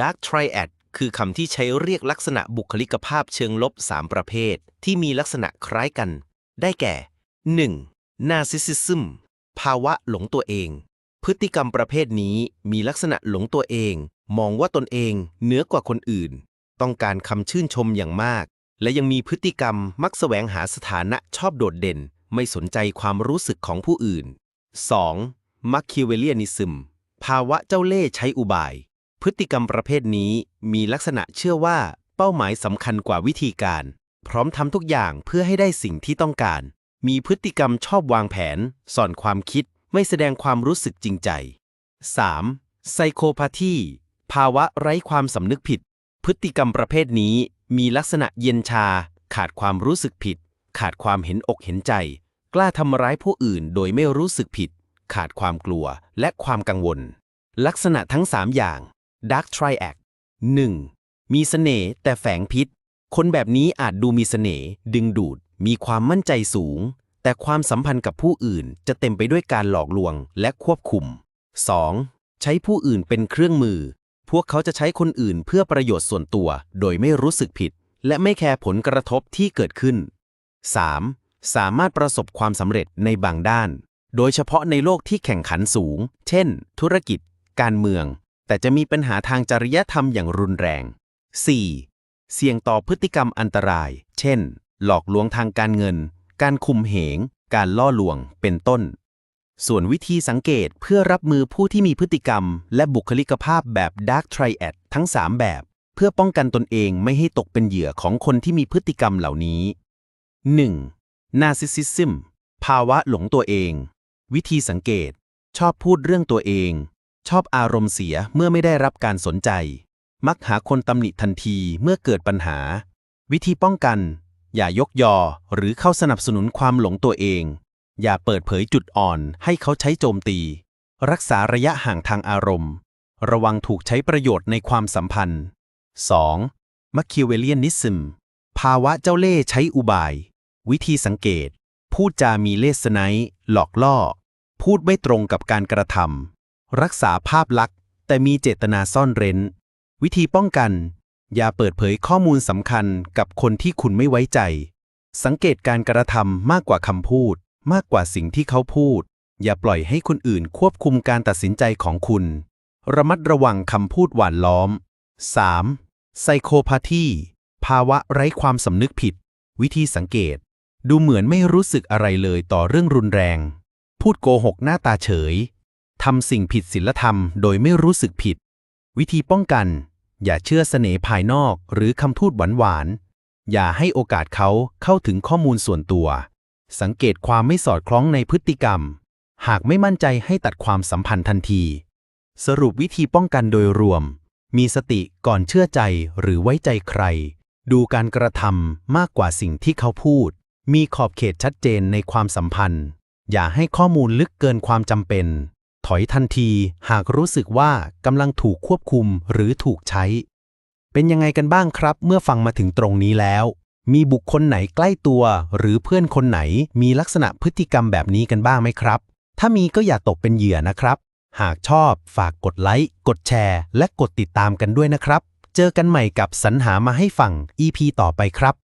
Dark Triad คือคำที่ใช้เรียกลักษณะบุคลิกภาพเชิงลบ 3 ประเภท ที่มีลักษณะคล้ายกัน ได้แก่ 1. Narcissism ภาวะหลงตัวเอง พฤติกรรมประเภทนี้มีลักษณะหลงตัวเอง มองว่าตนเองเหนือกว่าคนอื่น ต้องการคำชื่นชมอย่างมาก และยังมีพฤติกรรมมักแสวงหาสถานะชอบโดดเด่น ไม่สนใจความรู้สึกของผู้อื่น 2. Machiavellianism ภาวะเจ้าเล่ห์ใช้อุบาย พฤติกรรมประเภทนี้มีลักษณะเชื่อว่าเป้าหมายสำคัญกว่าวิธีการ พร้อมทำทุกอย่างเพื่อให้ได้สิ่งที่ต้องการ มีพฤติกรรมชอบวางแผน สอนความคิด ไม่แสดงความรู้สึกจริงใจ 3. ไซโคพาธีภาวะไร้ความสำนึกผิด พฤติกรรมประเภทนี้มีลักษณะเย็นชา ขาดความรู้สึกผิด ขาดความเห็นอกเห็นใจ กล้าทำร้ายผู้อื่นโดยไม่รู้สึกผิด ขาดความกลัวและความกังวล ลักษณะทั้ง 3 อย่าง Dark Triad 1. มีเสน่ห์แต่แฝงพิษ คนแบบนี้อาจดูมีเสน่ห์ดึงดูด มีความมั่นใจสูง แต่ความสัมพันธ์กับผู้อื่นจะเต็มไปด้วยการหลอกลวงและควบคุม 2. ใช้ผู้อื่นเป็นเครื่องมือ พวกเขาจะใช้คนอื่นเพื่อประโยชน์ส่วนตัว โดยไม่รู้สึกผิด และไม่แคร์ผลกระทบที่เกิดขึ้น 3. สามารถประสบความสำเร็จในบางด้าน โดยเฉพาะในโลกที่แข่งขันสูง เช่น ธุรกิจ การเมือง แต่จะมีปัญหาทางจริยธรรมอย่างรุนแรง 4. เสี่ยงต่อพฤติกรรมอันตราย เช่น หลอกลวงทางการเงิน การคุมเหง การล่อลวง เป็นต้น ส่วนวิธีสังเกตเพื่อรับมือผู้ที่มีพฤติกรรม และบุคลิกภาพแบบ Dark Triad ทั้ง 3 แบบ เพื่อป้องกันตนเองไม่ให้ตกเป็นเหยื่อของคนที่มีพฤติกรรมเหล่านี้ 1. Narcissism ภาวะหลงตัวเอง วิธีสังเกต ชอบพูดเรื่องตัวเอง ชอบอารมณ์เสียเมื่อไม่ได้รับการสนใจ มักหาคนตำหนิทันทีเมื่อเกิดปัญหา วิธีป้องกัน อย่ายกยอหรือเข้าสนับสนุนความหลงตัวเอง อย่าเปิดเผยจุดอ่อนให้เขาใช้โจมตี รักษาระยะห่างทางอารมณ์ ระวังถูกใช้ประโยชน์ในความสัมพันธ์ 2. Machiavellianism ภาวะเจ้าเล่ห์ใช้อุบาย วิธีสังเกต พูดจามีเลสไนหลอกล่อ พูดไม่ตรงกับการกระทำ รักษาภาพลักษณ์ แต่มีเจตนาซ่อนเร้น วิธีป้องกัน อย่าเปิดเผยข้อมูลสำคัญกับคนที่คุณไม่ไว้ใจ สังเกตการกระทำมากกว่าคำพูด มากกว่าสิ่งที่เขาพูด อย่าปล่อยให้คนอื่นควบคุมการตัดสินใจของคุณ ระมัดระวังคำพูดหวานล้อม 3. ไซโคพาธีภาวะไร้ความสำนึกผิด วิธีสังเกต ดูเหมือนไม่รู้สึกอะไรเลยต่อเรื่องรุนแรง พูดโกหกหน้าตาเฉย ทำสิ่งผิดศีลธรรมโดยไม่รู้สึกผิด วิธีป้องกัน อย่าเชื่อเสน่ห์ภายนอกหรือคำพูดหวานๆ อย่าให้โอกาสเขาเข้าถึงข้อมูลส่วนตัว สังเกตความไม่สอดคล้องในพฤติกรรม หากไม่มั่นใจให้ตัดความสัมพันธ์ทันที สรุปวิธีป้องกันโดยรวม มีสติก่อนเชื่อใจหรือไว้ใจใคร ดูการกระทำมากกว่าสิ่งที่เขาพูด มีขอบเขตชัดเจนในความสัมพันธ์ อย่าให้ข้อมูลลึกเกินความจำเป็น อยทันที หากรู้สึกว่ากำลังถูกควบคุมหรือถูกใช้ เป็นยังไงกันบ้างครับ เมื่อฟังมาถึงตรงนี้แล้ว มีบุคคลไหนใกล้ตัว หรือเพื่อนคนไหนมีลักษณะพฤติกรรมแบบนี้กันบ้างไหมครับ ถ้ามีก็อย่าตกเป็นเหยื่อนะครับ หากชอบฝากกดไลค์กดแชร์ และกดติดตามกันด้วยนะครับ เจอกันใหม่กับสรรหามาให้ฟัง EP ต่อไปครับ